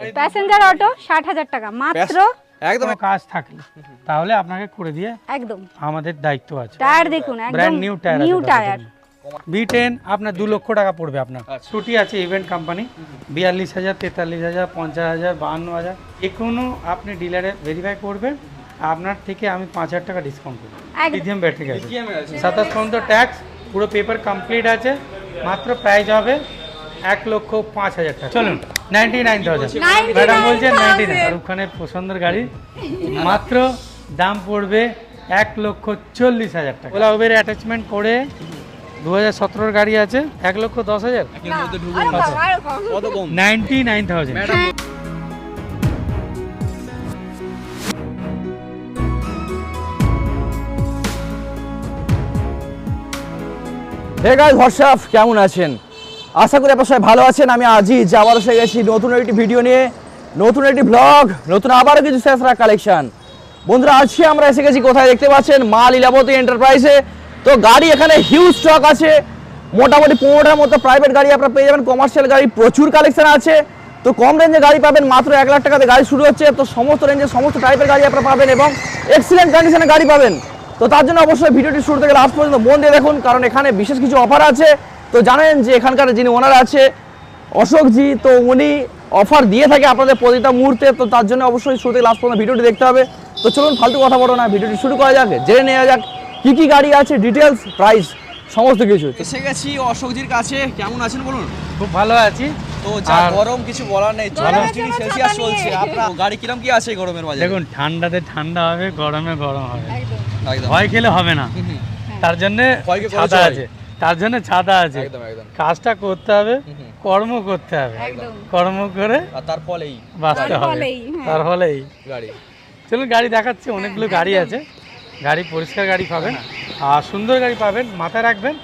Passenger auto ষাট হাজার টাকা। মাত্র? একদম। কাজ থাকলে। তাহলে আপনাকে করে দিয়ে একদম। আমাদের দায়িত্ব আছে। টায়ার দেখুন একদম brand new tyre new tyre B ten আপনার দু লক্ষ টাকা পড়বে আপনার। আচ্ছা। ছুটি আছে ইভেন্ট কোম্পানি বিয়াল্লিশ হাজার তেতাল্লিশ হাজার পঞ্চাশ হাজার বাহান্ন হাজার। যে কোনো আপনি ডিলারে ভেরিফাই করবেন। আপনার থেকে আমি পাঁচ হাজার টাকা ডিসকাউন্ট করব। একদম। লিথিয়াম ব্যাটারি আছে। সাতাশ পর্যন্ত ট্যাক্স পুরো পেপার কমপ্লিট আছে। মাত্র প্রাইস হবে এক লক্ষ পাঁচ হাজার টাকা। চলুন নাইনটি নাইন থাউজেন্ড 99,000 ম্যাডাম বলছেন নাইনটি নাইন শাহরুখ খানের পছন্দের গাড়ি মাত্র দাম পড়বে এক লক্ষ চল্লিশ হাজার টাকা। ওলা উবের অ্যাটাচমেন্ট করে দু হাজার সতেরোর গাড়ি আছে এক লক্ষ দশ হাজার। Ninety nine thousand madam. Hey guys WhatsApp কেমন আছেন? আশা করি আপনার সবাই ভালো আছেন। আমি আজই যে আবার এসে গেছি নতুন একটি ভিডিও নিয়ে, নতুন একটি ব্লগ নতুন আবারও কিছু শেষরা কালেকশন বন্ধুরা, আজকে আমরা এসে গেছি কোথায় দেখতে পাচ্ছেন? মা লীলাবতী এন্টারপ্রাইজে তো গাড়ি এখানে হিউজ স্টক আছে। মোটামুটি পনেরোটার মতো প্রাইভেট গাড়ি আপনারা পেয়ে যাবেন। কমার্শিয়াল গাড়ি প্রচুর কালেকশন আছে। তো কম রেঞ্জে গাড়ি পাবেন, মাত্র এক লাখ টাকাতে গাড়ি শুরু হচ্ছে। তো সমস্ত রেঞ্জের সমস্ত টাইপের গাড়ি আপনারা পাবেন এবং এক্সিলেন্ট কন্ডিশনে গাড়ি পাবেন। তো তার জন্য অবশ্যই ভিডিওটি শুরু থেকে লাস্ট পর্যন্ত মন দিয়ে দেখুন, কারণ এখানে বিশেষ কিছু অফার আছে। তো জানেন যে এখানকার যিনি ওনার আছে অশোকজি তো উনি অফার দিয়ে থাকে আপনাদের প্রতিটা মুহূর্তে তো তার জন্য অবশ্যই শুরু থেকে লাস্ট পর্যন্ত ভিডিওটি দেখতে হবে। তো চলুন ফালতু কথা বলো না ভিডিওটি শুরু করা যাক জেনে নেওয়া যাক কি কি গাড়ি আছে ডিটেলস প্রাইস সমস্ত কিছু এসে গেছি অশোকজির কাছে কেমন আছেন বলুন? খুব ভালো আছি। তো যা গরম কিছু বলার নেই চল্লিশ ডিগ্রি সেলসিয়াস চলছে। আপনার গাড়ি কিরম কি আছে গরমের বাজারে? দেখুন ঠান্ডাতে ঠান্ডা হবে গরমে গরম হবে। ভয় খেলে হবে না। তার জন্য ভয়কে ছাতা আছে। তার জন্য ছাতা আছে। একদম একদম। কাজটা করতে হবে। কর্ম করতে হবে। কর্ম করে আর তার ফলেই। বাঁচতে হবে। হ্যাঁ। তার ফলেই। গাড়ি। চলুন গাড়ি দেখাচ্ছি অনেকগুলো গাড়ি আছে। গাড়ি পরিষ্কার গাড়ি পাবেন। আর সুন্দর গাড়ি পাবেন মাথায় রাখবেন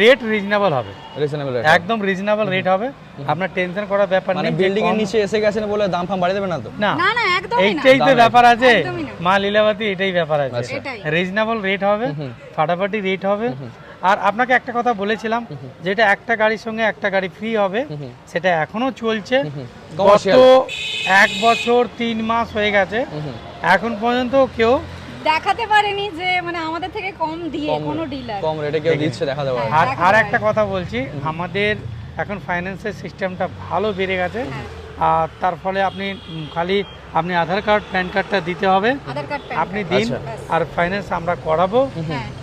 রেট রিজনেবল হবে। রিজনেবল একদম রিজনেবল রেট হবে। আপনার টেনশন করার ব্যাপার মানে নেই বিল্ডিং এর নিচে এসে গেছেন বলে দাম ফাম বাড়িয়ে দেবে না তো? না। না একদমই না। এইটাই তো ব্যাপার আছে। মা লীলাবতী এটাই ব্যাপার আছে। আচ্ছা। এটাই। রিজনেবল রেট হবে ফাটাফাটি রেট হবে। আর আপনাকে একটা কথা বলেছিলাম যেটা একটা গাড়ির সঙ্গে একটা গাড়ি ফ্রি হবে সেটা এখনও চলছে। গত এক বছর তিন মাস হয়ে গেছে। এখন পর্যন্ত কেউ দেখাতে পারেনি যে মানে আমাদের থেকে কম দিয়ে কোনো ডিলার কম রেটে কেউ দিচ্ছে দেখা দেবে আর আর একটা কথা বলছি আমাদের এখন ফাইন্যান্সের সিস্টেমটা ভালো বেড়ে গেছে। হ্যাঁ। আর তার ফলে আপনি খালি আপনি আধার কার্ড প্যান কার্ডটা দিতে হবে। আপনি দিন আচ্ছা। আর ফাইন্যান্স আমরা করাবো।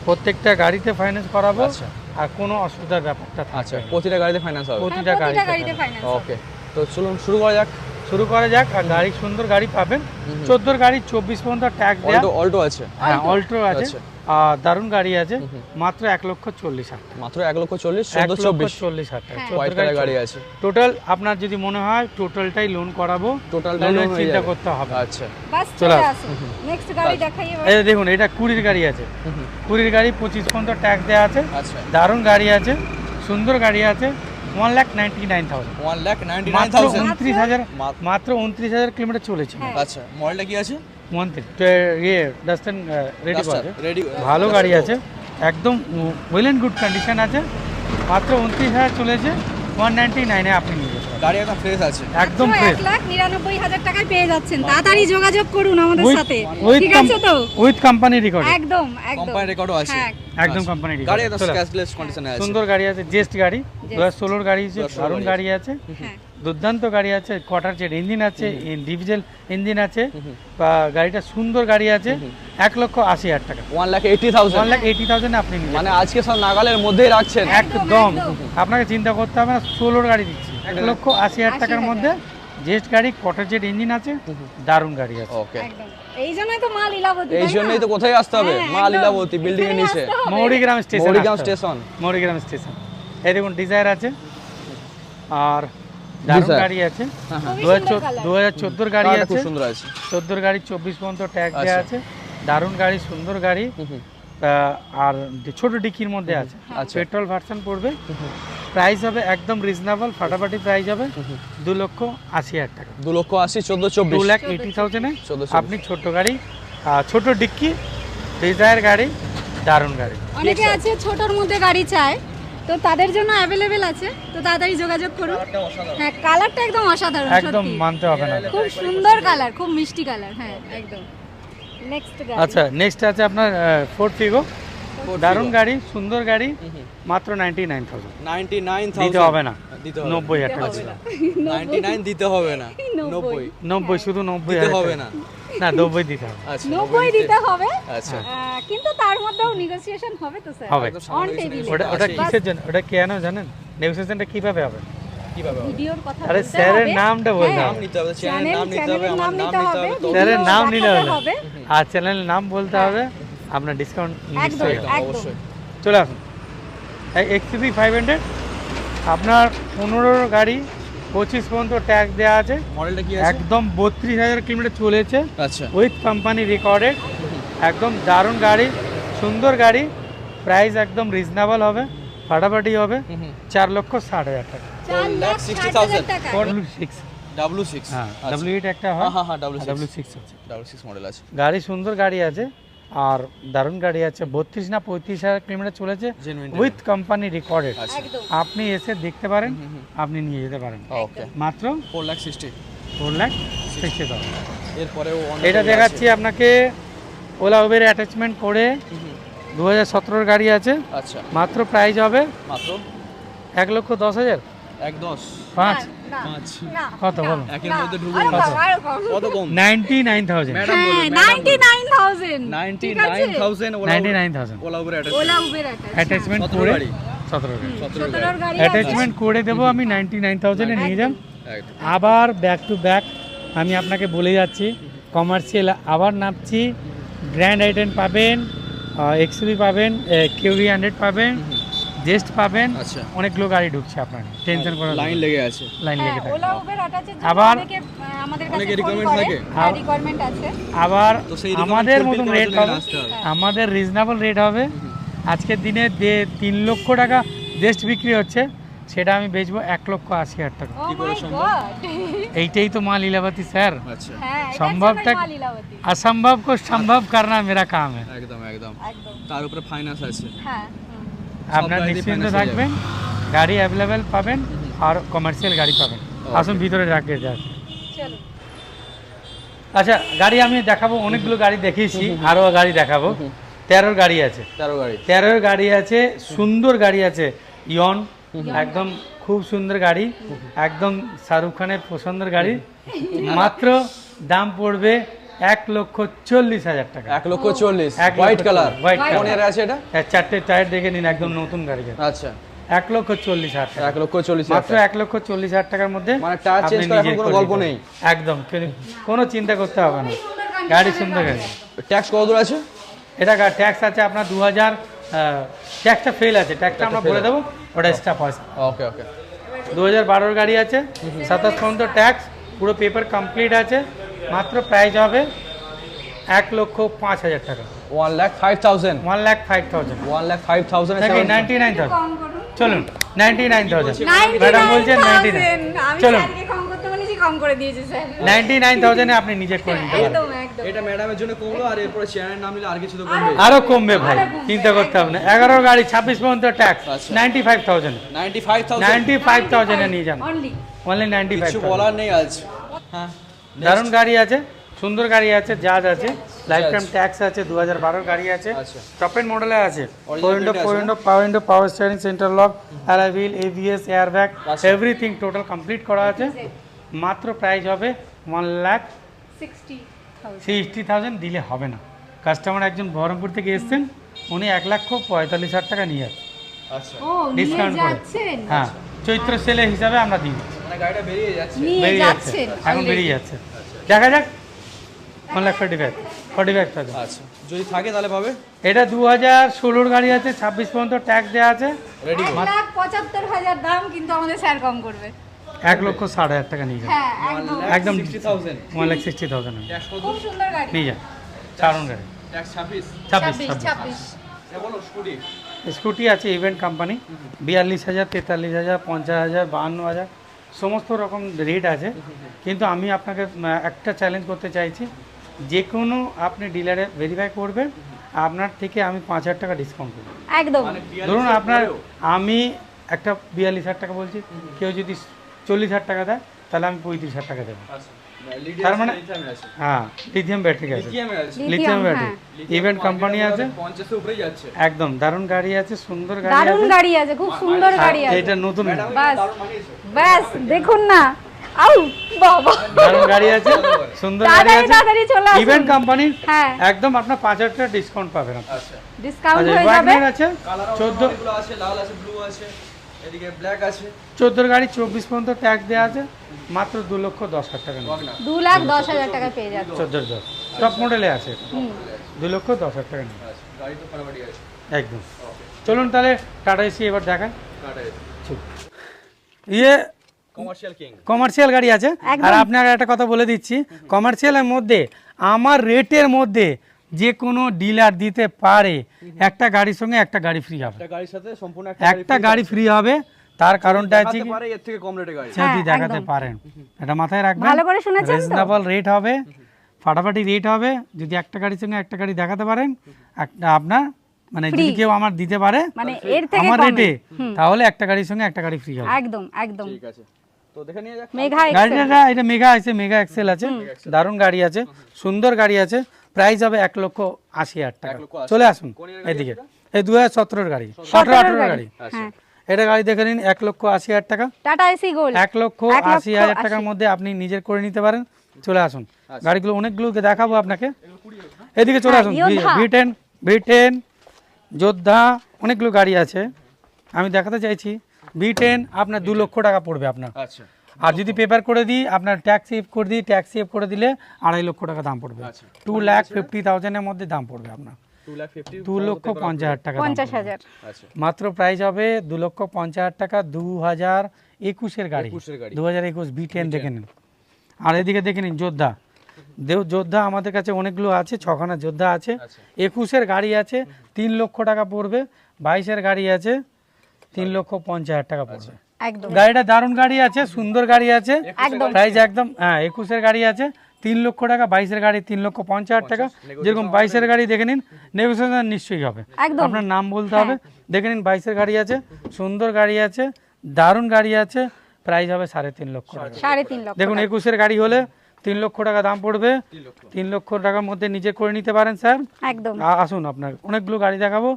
প্রত্যেকটা গাড়িতে ফাইন্যান্স করাবো। আচ্ছা। আর কোনো অসুবিধার ব্যাপারটা আছে আচ্ছা প্রতিটা গাড়িতে ফাইন্যান্স হবে? প্রতিটা হ্যাঁ, গাড়িতে গাড়িতে ফাইন্যান্স ওকে তো চলুন শুরু করা যাক। শুরু করা যাক আর গাড়ি সুন্দর গাড়ি পাবেন। চোদ্দোর গাড়ি চব্বিশ পর্যন্ত ট্যাক্স দেওয়া অল্টো অল্টো আছে। হ্যাঁ অল্ট্রো আছে। আচ্ছা। আর দারুণ গাড়ি আছে। মাত্র এক লক্ষ চল্লিশ হাজার মাত্র এক লক্ষ চল্লিশ চব্বিশ। চল্লিশ হাজার হ্যাঁ। হোয়াইট গাড়ি আছে। টোটাল আপনার যদি মনে হয় টোটালটাই লোন করাবো। হয়ে চিন্তা করতে হবে। আচ্ছা। চলে এবার। এই দেখুন এটা কুড়ির গাড়ি আছে। কুড়ির গাড়ি পঁচিশ পর্যন্ত ট্যাক্স দেওয়া আছে। আচ্ছা। দারুণ গাড়ি আছে। সুন্দর গাড়ি আছে। One lakh ninety nine thousand. One lakh ninety nine thousand. উনত্রিশ হাজার মাত্র- উনত্রিশ হাজার কিলোমিটার চলেছে আচ্ছা মডেলটা কি আছে? মন্ত্রী ইয়ে ডাস্টান রেডি রেডি ভালো গাড়ি আছে একদম ওয়েল অ্যান্ড গুড কন্ডিশন আছে। মাত্র উনত্রিশ হাজার চলেছে ওয়ান নাইনটি নাইনে আপনি। গাড়ি একদম ফ্রেশ আছে। একদম ফ্রেশ 1 লাখ নিরানব্বই হাজার টাকায় পেয়ে যাচ্ছেন। তাড়াতাড়ি যোগাযোগ করুন আমাদের সাথে। উইথ ঠিক আছে তো? উইথ কোম্পানি রেকর্ড একদম একদম। কোম্পানি রেকর্ডও আছে। হ্যাঁ। একদম কোম্পানি গাড়ি রেকর্ড একদম ক্যাশলেস কন্ডিশনে আছে। সুন্দর গাড়ি আছে জেস্ট গাড়ি। 2016 এর গাড়ি আছে দারুণ গাড়ি গাড়ি আছে। হ্যাঁ। দুর্দান্ত গাড়ি আছে কোয়ার্টার জেট ইঞ্জিন আছে ডিভিজেল ইঞ্জিন আছে বা গাড়িটা সুন্দর গাড়ি আছে এক লক্ষ আশি হাজার টাকা। One lakh eighty thousand one lakh eighty thousand আপনি মানে আজকে সব নাগালের মধ্যেই রাখছেন। একদম। আপনাকে চিন্তা করতে হবে না ষোলোর গাড়ি দিচ্ছি। এক লক্ষ আশি হাজার টাকার মধ্যে জেস্ট গাড়ি কোয়ার্টার জেট ইঞ্জিন আছে দারুণ গাড়ি আছে। ওকে এই জন্যই তো মা লীলাবতী এই জন্যই তো কোথায় আসতে হবে? হ্যাঁ, মা লীলাবতী বিল্ডিং এর নিচে। Maurigram station Maurigram station Maurigram station এই দেখুন ডিজায়ার আছে। আর দারুণ গাড়ি আছে। হ্যাঁ হ্যাঁ। দু হাজার। দু চোদ্দোর গাড়ি আছে। সুন্দর আছে। চোদ্দোর গাড়ি চব্বিশ পর্যন্ত ট্যাগ দেওয়া আচ্ছা। আছে। দারুণ গাড়ি সুন্দর গাড়ি। আর ছোট ডিকির মধ্যে আছে। আচ্ছা। পেট্রোল ভার্সন পড়বে। প্রাইস হবে একদম রিজনেবল ফাটাফাটি প্রাইস হবে দু লক্ষ আশি হাজার টাকা। দু লক্ষ আশি চোদ্দ চব্বিশ। লাখ এইটি থাউজেন্ডে চোদ্দ আপনি ছোট গাড়ি ছোট ডিক্কি ডিজায়ার গাড়ি দারুণ গাড়ি। অনেকে আছে ছোটর মধ্যে গাড়ি চায় তো তাদের জন্য অ্যাভেলেবেল আছে। তো তাড়াতাড়ি যোগাযোগ করুন। হ্যাঁ কালারটা একদম অসাধারণ একদম মানতে হবে না। খুব সুন্দর কালার খুব মিষ্টি কালার হ্যাঁ একদম। নেক্সট আচ্ছা নেক্সট আছে আপনার ফোর ফিগো দারুণ গাড়ি সুন্দর গাড়ি মাত্র ninety nine thousand ninety nine দিতে হবে না। দিতে হবে নব্বই টাকা নাইনটি নাইন দিতে হবে না। নব্বই। নব্বই। শুধু নব্বই দিতে হবে না। না নব্বই দিতে হবে। আচ্ছা নব্বই দিতে হবে। আচ্ছা। কিন্তু তার মধ্যেও নেগোসিয়েশন হবে তো স্যার হবে। ওটা ওটা কিসের জন্য? ওটা কেন জানেন? নেগোসিয়েশনটা কীভাবে হবে? কীভাবে হবে? আরে স্যারের নামটা বলতে হ্যাঁ, নাম নিতে হবে চ্যানেলের নাম নিতে হবে আমার নাম নিতে হবে স্যারের নাম নিলে দেখাতে হবে। আর চ্যানেলের নাম বলতে হবে? আপনার ডিসকাউন্ট একদম নিশ্চয়ই অবশ্যই। চলে আসুন। এক্সিবি ফাইভ হান্ড্রেড আপনার পনেরো গাড়ি পঁচিশ পর্যন্ত ট্যাক্স দেওয়া আছে। মডেলটা কি একদম বত্রিশ হাজার কিলোমিটার চলেছে। আচ্ছা। উইথ কোম্পানি রেকর্ডেড একদম দারুণ গাড়ি সুন্দর গাড়ি। প্রাইস একদম রিজনেবল হবে ফাটাফাটি হবে। চার লক্ষ ষাট হাজার টাকা। চার লাখ ষাট 60,000 হাজার টাকা। ডাব্লিউ সিক্স ডাব্লু সিক্স হ্যাঁ আচ্ছা। এইট একটা হয়। হ্যাঁ হ্যাঁ হ্যাঁ W six six W six model আছে। গাড়ি সুন্দর গাড়ি আছে। আর দারুণ গাড়ি আছে বত্রিশ না পঁয়ত্রিশ হাজার কিলোমিটার চলেছে উইথ কোম্পানি রেকর্ডেড আপনি এসে দেখতে পারেন আপনি নিয়ে যেতে পারেন। ওকে মাত্র four lakh sixty four lakh sixty thousand এরপরেও এটা দেখাচ্ছি আপনাকে ওলা উবের অ্যাটাচমেন্ট করে দু হাজার সতেরোর গাড়ি আছে। আচ্ছা। মাত্র প্রাইস হবে মাত্র? এক লক্ষ দশ হাজার। এক দশ। পাঁচ? পাঁচ। কত না, একের মধ্যে ঢুকে আরও গেছে। কম, আরও কম। কত কম? Ninety nine thousand. ম্যাডাম বলুন madam 99,000 ninety nine thousand. Ninety nine thousand Ola Uber Ola Uber attachment করে সতেরো। অ্যাটাচমেন্ট করে দেবো আমি নাইনটি নাইন থাউজেন্ডে নিয়ে যান আবার ব্যাক টু ব্যাক আমি আপনাকে বলে যাচ্ছি কমার্শিয়াল আবার নামছি গ্র্যান্ড আইটেন পাবেন এক্সবি পাবেন কিউরি হান্ড্রেড পাবেন জেস্ট পাবেন আচ্ছা। অনেকগুলো গাড়ি ঢুকছে আপনার। টেনশন করার লাইন লেগে আছে। লাইন লেগে থাকে। ওলা উবের অটো আবার আবার আমাদের মতন রেট হবে। আমাদের রিজনেবল রেট হবে। আজকের দিনে যে তিন লক্ষ টাকা জেস্ট বিক্রি হচ্ছে। সেটা আমি বেচবো এক লক্ষ আশি হাজার টাকা। এইটাই তো মা লীলাবতী স্যার। সম্ভবটা অসম্ভব কো সম্ভব করনা মেরা কাম একদম একদম। তার উপরে ফাইন্যান্স আছে। হ্যাঁ। আপনার নিশ্চিন্ত থাকবেন গাড়ি অ্যাভেলেবেল পাবেন আর কমার্শিয়াল গাড়ি পাবেন। আসুন ভিতরে রাখতে যান আচ্ছা গাড়ি আমি দেখাবো অনেকগুলো গাড়ি দেখিয়েছি আরও গাড়ি দেখাবো। তেরোর গাড়ি আছে। তেরো গাড়ি। তেরোর গাড়ি আছে সুন্দর গাড়ি আছে ইয়ন একদম খুব সুন্দর গাড়ি একদম শাহরুখ খানের পছন্দের গাড়ি। মাত্র দাম পড়বে এক লক্ষ চল্লিশ হাজার টাকা। এক লক্ষ চল্লিশ। White colour color। কোন আছে এটা? এর চারটে টায়ার দেখে নিন একদম নতুন গাড়ি আচ্ছা। এক লক্ষ চল্লিশ হাজার টাকা। এক লক্ষ চল্লিশ মাত্র এক লক্ষ চল্লিশ হাজার টাকার মধ্যে মানে টায়ার চেঞ্জ করার কোনো গল্প নেই। একদম কোনো চিন্তা করতে হবে না। গাড়ি সুন্দর গাড়ি। ট্যাক্স কত দূর আছে? এটা ট্যাক্স আছে আপনার দু হাজার ট্যাক্সটা ফেল আছে। ট্যাক্সটা আমরা বলে দেবো ওটা এক্সট্রা পয়সা। ওকে ওকে দু হাজার বারোর গাড়ি আছে সাতাশ পর্যন্ত ট্যাক্স পুরো পেপার কমপ্লিট আছে। মাত্র প্রাইস হবে এক লক্ষ পাঁচ হাজার টাকা। One lakh five thousand one lakh five thousand one lakh five thousand ninety nine thousand চলুন নাইনটি নাইন থাউজেন্ড 99,000 ম্যাডাম বলছেন নাইনটি নাইন চলুন। কম করে দিয়েছে স্যার। আপনি নিজে করে নিতে পারেন একদম, একদম। এটা ম্যাডামের জন্য কমলো আর এরপরে চ্যানেলের নাম নিলে আর কিছু তো কমবে। আরও কমবে ভাই চিন্তা করতে হবে না। এগারো গাড়ি ছাব্বিশ পর্যন্ত ট্যাক্স আচ্ছা। Ninety five thousand ninety five thousand ninety five থাউজেন্ডে নিয়ে যান। অনলি কিছু বলার নেই আজ। হ্যাঁ। দারুণ গাড়ি আছে সুন্দর গাড়ি আছে জাজ আছে লাইফ টাইম ট্যাক্স আছে দু হাজার বারোর গাড়ি আছে আচ্ছা। টপ এন্ড মডেলে আছে four window four power window power steering centre lock alloy wheel ABS air bag আচ্ছা। এভরিথিং টোটাল কমপ্লিট করা আছে। মাত্র প্রাইস হবে ওয়ান লাখ 60,000 সিক্সটি থাউজেন্ড দিলে হবে না। কাস্টমার একজন বহরমপুর থেকে এসছেন উনি এক লক্ষ পঁয়তাল্লিশ হাজার টাকা নিয়ে যাচ্ছে। আচ্ছা। ডিসকাউন্ট করে। যাচ্ছেন? হ্যাঁ চৈত্র সেলে হিসাবে আমরা দিই বেরিয়ে যাচ্ছে। যাচ্ছেন এখন বেরিয়ে যাচ্ছে। দেখা যাক। One lakh forty five forty five thousand আচ্ছা। যদি থাকে তাহলে পাবে? এটা দু হাজার ষোলোর গাড়ি আছে ছাব্বিশ পর্যন্ত ট্যাক্স দেওয়া আছে। এক পঁচাত্তর হাজার দাম কিন্তু আমাদের স্যার কম করবে। এক লক্ষ ষাট হাজার টাকা নিয়ে যান হ্যাঁ একদম। One lakh sixty thousand tax কত? খুব সুন্দর গাড়ি। নিয়ে যান চারণ গাড়ি ছাব্বিশ। স্কুটি আছে ইভেন্ট কোম্পানি বিয়াল্লিশ হাজার তেতাল্লিশ হাজার পঞ্চাশ হাজার বাহান্ন হাজার। সমস্ত রকম রেট আছে। কিন্তু আমি আপনাকে একটা চ্যালেঞ্জ করতে চাইছি। যে কোনো আপনি ডিলারে ভেরিফাই করবেন আপনার থেকে আমি পাঁচ হাজার টাকা ডিসকাউন্ট করব। একদম। মানে ধরুন আপনার আমি একটা বিয়াল্লিশ হাজার টাকা বলছি কেউ যদি চল্লিশ হাজার টাকা দেয় তাহলে আমি পঁয়ত্রিশ হাজার টাকা দেবো। আচ্ছা। তার মানে- হ্যাঁ লিথিয়াম ব্যাটারি আছে। লিথিয়াম, লিথিয়াম ব্যাটারি হ্যাঁ। ইভেন্ট কোম্পানি আছে? পঞ্চাশের উপরেই যাচ্ছে। একদম দারুণ গাড়ি আছে সুন্দর গাড়ি দারুণ আছে। গাড়ি আছে খুব সুন্দর গাড়ি আছে। এটা নতুন। বাস দারুণ ব্যাস দেখুন না। আউ বাবা। দারুণ গাড়ি আছে সুন্দর গাড়ি আছে। তাড়াতাড়ি চলে আসুন। ইভেন্ট কোম্পানির হ্যাঁ। একদম আপনার পাঁচ হাজার টাকা ডিসকাউন্ট পাবেন আচ্ছা। ডিসকাউন্ট আচ্ছা হয়ে যাবে। আছে কালার চোদ্দ অনেকগুলো আছে লাল আছে ব্লু আছে। এদিকে ব্ল্যাক আছে। চোদ্দোর গাড়ি চব্বিশ পর্যন্ত ট্যাক্স দেওয়া আছে মাত্র দু লক্ষ দশ হাজার টাকা নেবে দু লাখ দশ হাজার টাকা পেয়ে যাচ্ছে। চোদ্দোর দশ টপ মডেলে আছে। দু লক্ষ দশ হাজার টাকা আচ্ছা গাড়ি তো ফাটাফাটি আছে। একদম। চলুন তাহলে টাটা এসি এবার দেখান। ইয়ে কমার্শিয়াল গাড়ি আছে। আর আপনাকে একটা কথা বলে দিচ্ছি। কমার্শিয়ালের মধ্যে আমার রেটের মধ্যে যে কোনো ডিলার দিতে পারে একটা গাড়ির সঙ্গে একটা গাড়ি ফ্রি হবে। একটা গাড়ির সাথে সম্পূর্ণ একটা গাড়ি ফ্রি হবে তার কারণটা দেখাতে কি পারে এর থেকে কম রেটে গাড়ি। যদি হ্যাঁ, দেখাতে পারেন। এটা মাথায় রাখবেন। ভালো করে শুনেছেন তো? রিজনেবল রেট হবে। ফাটাফাটি রেট হবে। যদি একটা গাড়ির সঙ্গে একটা গাড়ি দেখাতে পারেন একটা আপনার মানে যদি কেউ আমার দিতে পারে মানে এর থেকে আমার রেটে তাহলে একটা গাড়ির সঙ্গে একটা গাড়ি ফ্রি হবে। একদম একদম। ঠিক আছে। তো দেখে নিয়ে যাক। মেঘা এক্সেল গাড়িটা এটা মেগা আছে। মেগা এক্সেল আছে দারুণ গাড়ি আছে। সুন্দর গাড়ি আছে। প্রাইস হবে এক লক্ষ আশি হাজার টাকা। চলে আসুন এদিকে। এই দু হাজার সতেরোর গাড়ি। সতেরো। আঠেরোর গাড়ি। হ্যাঁ। এটা গাড়ি দেখে নিন এক লক্ষ আশি হাজার টাকা। Tata Ace gold. এক লক্ষ আশি হাজার টাকার মধ্যে আপনি নিজের করে নিতে পারেন। চলে আসুন। আচ্ছা। গাড়িগুলো অনেকগুলোকে দেখাবো আপনাকে। এদিকে চলে হ্যাঁ, আসুন। যোদ্ধা। ভি টেন ভি টেন যোদ্ধা অনেকগুলো গাড়ি আছে। আমি দেখাতে চাইছি ভি টেন আপনার দু লক্ষ টাকা পড়বে আপনার। আচ্ছা। আর যদি পেপার করে দিই আপনার ট্যাক্স সেভ করে দিই ট্যাক্স সেভ করে দিলে আড়াই লক্ষ টাকা দাম পড়বে। আচ্ছা। টু লাখ ফিফটি থাউজেন্ডের মধ্যে দাম পড়বে আপনার। দু লক্ষ পঞ্চাশ হাজার টাকা পঞ্চাশ হাজার। আচ্ছা। মাত্র প্রাইস হবে দু লক্ষ পঞ্চাশ হাজার টাকা দু হাজার একুশের গাড়ি। 21 এর গাড়ি। দু হাজার একুশ বি টেন দেখে নিন। আর এদিকে দেখে নিন যোদ্ধা। দেও যোদ্ধা আমাদের কাছে অনেকগুলো আছে ছখানা যোদ্ধা আছে। আচ্ছা। একুশের গাড়ি আছে তিন লক্ষ টাকা পড়বে। বাইশের গাড়ি আছে তিন লক্ষ পঞ্চাশ হাজার টাকা পড়বে। একদম। গাড়িটা দারুণ গাড়ি আছে সুন্দর গাড়ি আছে। প্রাইস একদম হ্যাঁ একুশের গাড়ি আছে তিন লক্ষ টাকা বাইশের গাড়ি তিন লক্ষ পঞ্চাশ হাজার টাকা। যেরকম বাইশের গাড়ি দেখে নিন নেগোসিয়েশন নিশ্চয়ই হবে। আপনার নাম বলতে হবে দেখে নিন বাইশের গাড়ি আছে সুন্দর গাড়ি আছে দারুণ গাড়ি আছে প্রাইস হবে সাড়ে তিন লক্ষ টাকা। সাড়ে তিন লক্ষ দেখুন একুশের গাড়ি হলে তিন লক্ষ টাকা দাম পড়বে তিন লক্ষ টাকার মধ্যে নিজে করে নিতে পারেন স্যার। একদম। আসুন আপনার অনেকগুলো গাড়ি দেখাবো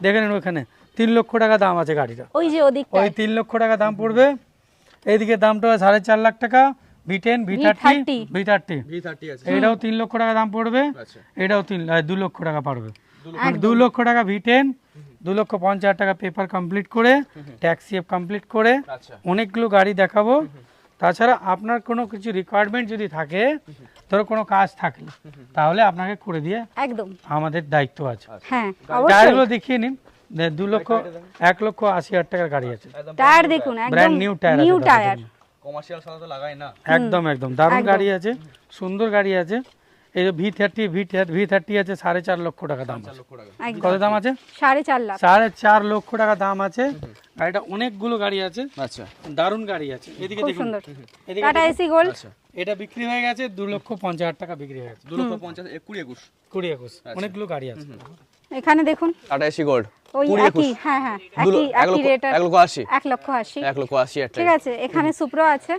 দেখে নিন ওখানে তিন লক্ষ টাকা দাম আছে গাড়িটা ওই যে ওদিকটা ওই তিন লক্ষ টাকা দাম পড়বে। এইদিকে দামটা সাড়ে চার লাখ টাকা V ten V thirty V thirty V thirty আছে। এটাও তিন লক্ষ টাকা দাম পড়বে। আচ্ছা। এটাও তিন দু লক্ষ টাকা পড়বে মানে দু লক্ষ টাকা ভি টেন দু লক্ষ পঞ্চাশ টাকা পেপার কমপ্লিট করে ট্যাক্সি কমপ্লিট করে আচ্ছা। অনেকগুলো গাড়ি দেখাবো। তাছাড়া আপনার কোনো কিছু রিকোয়ারমেন্ট যদি থাকে ধরো কোনো কাজ থাকলে তাহলে আপনাকে করে দিয়ে একদম। আমাদের দায়িত্ব আছে। হ্যাঁ অবশ্যই। দেখিয়ে নিন। দে- লক্ষ এক লক্ষ আশি হাজার টাকার গাড়ি আছে। টায়ার দেখুন brand new tyre new tyre commercial সাথা তো লাগাই না। একদম একদম। দারুণ গাড়ি আছে সুন্দর গাড়ি আছে। এই যে V thirty V V thirty আছে সাড়ে চার লক্ষ টাকা দাম কত দাম আছে? সাড়ে চার লাখ। সাড়ে চার লক্ষ টাকা দাম আছে। গাড়িটা অনেকগুলো গাড়ি আছে। আচ্ছা। দারুণ গাড়ি আছে। এদিকে দেখুন। এদিকে টাটা এসি গোল্ড আচ্ছা। এটা বিক্রি হয়ে গেছে দু লক্ষ পঞ্চাশ হাজার টাকা বিক্রি হয়ে গেছে। দু লক্ষ পঞ্চাশ কুড়ি একুশ। কুড়ি একুশ। অনেকগুলো গাড়ি আছে। এখানে দেখুন। টাটা এসি গোল্ড ওই একই হ্যাঁ হ্যাঁ ঠিক আছে এখানে সুপ্রো আছে।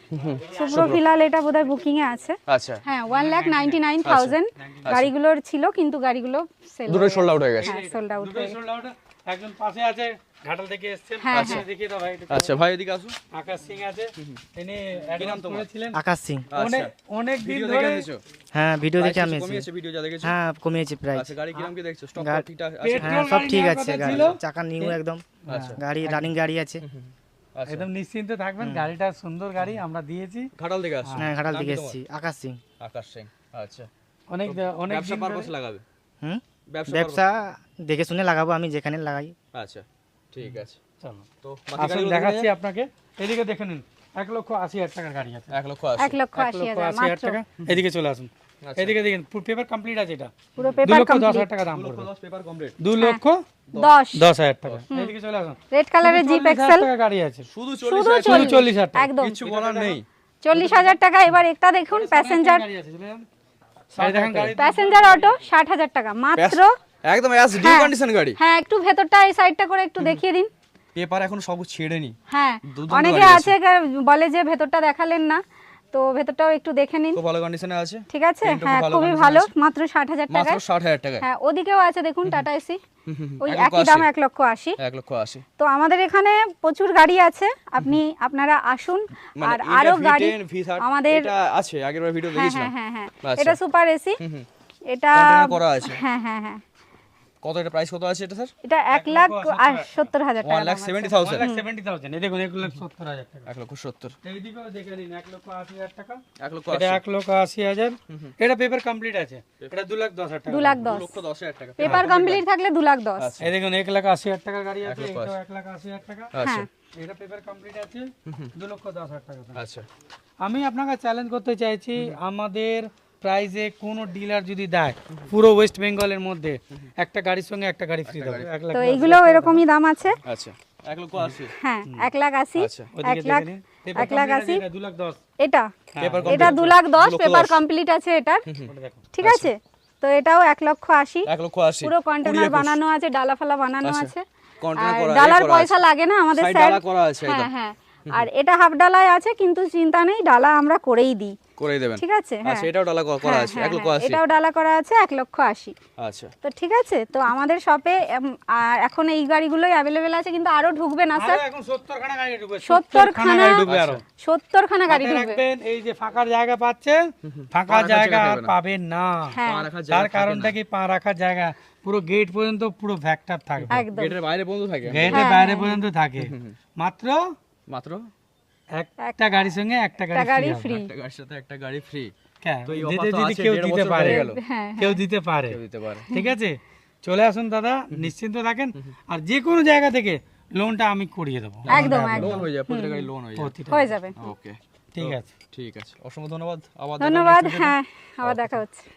সুপ্রো ফিলহাল এটা বোধহয় বুকিং এ আছে। আচ্ছা। হ্যাঁ one lakh ninety nine thousand গাড়িগুলোর ছিল কিন্তু গাড়িগুলো সেল দুটোই সোল্ড আউট হয়ে গেছে। হ্যাঁ সোল্ড আউট sold out। একজন পাশে আছে ঘাটাল থেকে এসেছেন হ্যাঁ, দেখিয়ে দাও ভাই আচ্ছা ভাই এদিকে আসুন। আকাশ সিং আছে তিনি অ্যাডভান্স করেছিলেন। আকাশ সিং। অনেক অনেক দিন ধরে হ্যাঁ ভিডিও দেখে আমি এসেছি। কমিয়েছে ভিডিও যা দেখেছ হ্যাঁ কমিয়েছে প্রাইস আচ্ছা গাড়ি কিরম কি দেখছ? স্টক ঠিকঠাক আছে? হ্যাঁ সব ঠিক আছে গাড়ি। চাকা নিউ একদম। আচ্ছা। গাড়ি রানিং গাড়ি আছে। আচ্ছা। একদম নিশ্চিন্তে থাকবেন গাড়িটা সুন্দর গাড়ি আমরা দিয়েছি। ঘাটাল থেকে আসছো? হ্যাঁ ঘাটাল থেকে এসেছি। আকাশ সিং। আকাশ সিং আচ্ছা। অনেক অনেক ব্যবসা পারপাস লাগাবে? হুম? ব্যবসা দেখে শুনে লাগাবো আমি যেখানে লাগাই। আচ্ছা ঠিক আছে। চলো। তো আসুন দেখাচ্ছি আপনাকে। এদিকে দেখে নিন এক লক্ষ আশি হাজার টাকার গাড়ি আছে। এক লক্ষ আশি। এক লক্ষ আশি হাজার টাকা। এদিকে চলে আসুন। আচ্ছা। এদিকে দেখেন পেপার কমপ্লিট আছে এটা। পুরো দু পেপার লক্ষ দশ হাজার টাকা দাম পড়বে। পেপার কমপ্লিট দু লক্ষ দশ। দশ হাজার টাকা। এদিকে চলে আসুন। রেড কালারের জিপ এক্সেল টাকা গাড়ি আছে। শুধু শুধু চল্লিশ শুধু চল্লিশ চল্লিশ হাজার টাকা। একদম। কিছু বলার নেই। টাকা এবার একটা দেখুন প্যাসেঞ্জার গাড়ি আছে চলে যান। প্যাসেঞ্জার অটো ষাট হাজার টাকা মাত্র একদম অ্যাজ ডিউ হ্যাঁ। কন্ডিশন গাড়ি। হ্যাঁ একটু ভেতরটা এই সাইডটা করে একটু দেখিয়ে দিন। পেপার এখন সব ছেড়েনি। হ্যাঁ অনেকে আছে বলে যে ভেতরটা দেখালেন না তো ভেতরটাও একটু দেখে নিন। খুব ভালো কন্ডিশনে আছে। ঠিক আছে? হ্যাঁ খুবই ভালো মাত্র ষাট হাজার মাত্র টাকায়। ষাট হাজার টাকায়। হ্যাঁ ওদিকেও আছে দেখুন টাটা এসি ওই একই দাম আশি। এক লক্ষ আশি। এক লক্ষ আশি। তো আমাদের এখানে প্রচুর গাড়ি আছে। আপনি আপনারা আসুন মানে আর আরও গাড়ি আমাদের এটা আছে আগের ভিডিও হ্যাঁ দেখেছিলাম হ্যাঁ হ্যাঁ হ্যাঁ। আচ্ছা। এটা সুপার এসি। এটা করা আছে। হ্যাঁ হ্যাঁ হ্যাঁ। কত এটা প্রাইস কত আছে এটা স্যার এটা এক লাখ আর সত্তর হাজার ওয়ান টাকা লাখ দাম আছে। Seventy thousand lakh seventy thousand এই দেখুন এক লক্ষ সত্তর হাজার টাকা। এক লক্ষ সত্তর। এইদিকেও দেখে নিন এক লক্ষ আশি হাজার টাকা। এক লক্ষ এটা আশি। এক লক্ষ আশি হাজার। এটা পেপার কমপ্লিট আছে। এটা দু লাখ দশ হাজার টাকা। দু লাখ দু দশ লক্ষ দশ হাজার টাকা। পেপার কমপ্লিট থাকলে দু লাখ দশ। আচ্ছা। এই দেখুন এক লাখ আশি হাজার টাকার গাড়ি আছে লক্ষ এটাও এক লাখ আশি হাজার টাকা। আচ্ছা। হ্যাঁ। এটা পেপার কমপ্লিট আছে দু লক্ষ দশ হাজার টাকা। আচ্ছা। আমি আপনাকে চ্যালেঞ্জ করতে চাইছি আমাদের প্রাইজে কোনো ডিলার যদি দেয় পুরো ওয়েস্ট বেঙ্গলের মধ্যে একটা গাড়ির সঙ্গে একটা গাড়ি ফ্রি দেবে। তো এইগুলোও এরকমই দাম আছে? আচ্ছা। এক লক্ষ আশি। হ্যাঁ এক লাখ আশি আচ্ছা। এক লাখ দেখে নিন। পেপার এক লাখ আশি। দু লাখ দশ। এটা। এটা দু লাখ দশ পেপার কমপ্লিট আছে এটার। ঠিক আছে? তো এটাও এক লক্ষ আশি। এক লক্ষ আশি। পুরো কন্টেনার বানানো আছে ডালা ফালা বানানো আছে। আর ডালার পয়সা লাগে না আমাদের স্যার হ্যাঁ হ্যাঁ। আর এটা হাফ ডালায় আছে কিন্তু চিন্তা নেই ডালা আমরা করেই দিই। করে দেবেন। ঠিক আছে হ্যাঁ। আচ্ছা এটাও ডালা করা হ্যাঁ, আছে হ্যাঁ, এক লক্ষ হ্যাঁ, আশি। এটাও ডালা করা আছে এক লক্ষ আশি। আচ্ছা। তো ঠিক আছে তো আমাদের শপে এখন এই গাড়িগুলোই অ্যাভেলেবেল আছে কিন্তু আরও ঢুকবে না স্যার? এখন সত্তর খানা গাড়ি ঢুকবে সত্তর খানা খানা গাড়ি ঢুকবে আরও। সত্তর খানা গাড়ি ঢুকবে। এই যে ফাঁকার জায়গা পাচ্ছেন ফাঁকা জায়গা আর পাবেন না। হ্যাঁ। তার কারণটা কি পা রাখার জায়গা? পুরো গেট পর্যন্ত পুরো ভ্যাকটাপ থাকবে। গেটের বাইরে বন্ধ থাকে। গেটের বাইরে পর্যন্ত থাকে। মাত্র মাত্র? একটা গাড়ির সঙ্গে একটা গাড়ি ফ্রি একটা গাড়ির সাথে একটা গাড়ি ফ্রি হ্যাঁ তো এই দিতে offer তো যদি আছে, কেউ দিতে পারে। হয়ে গেল। কেউ দিতে পারে। কেউ দিতে পারে। ঠিক আছে? চলে আসুন দাদা নিশ্চিন্ত থাকেন। আর যে কোনো জায়গা থেকে লোনটা আমি করিয়ে দেবো। একদম একদম। লোন হয়ে গাড়ি লোন যাবে। ওকে। ঠিক আছে। ঠিক আছে। অসংখ্য ধন্যবাদ। আবার ধন্যবাদ। হ্যাঁ আবার দেখা হচ্ছে।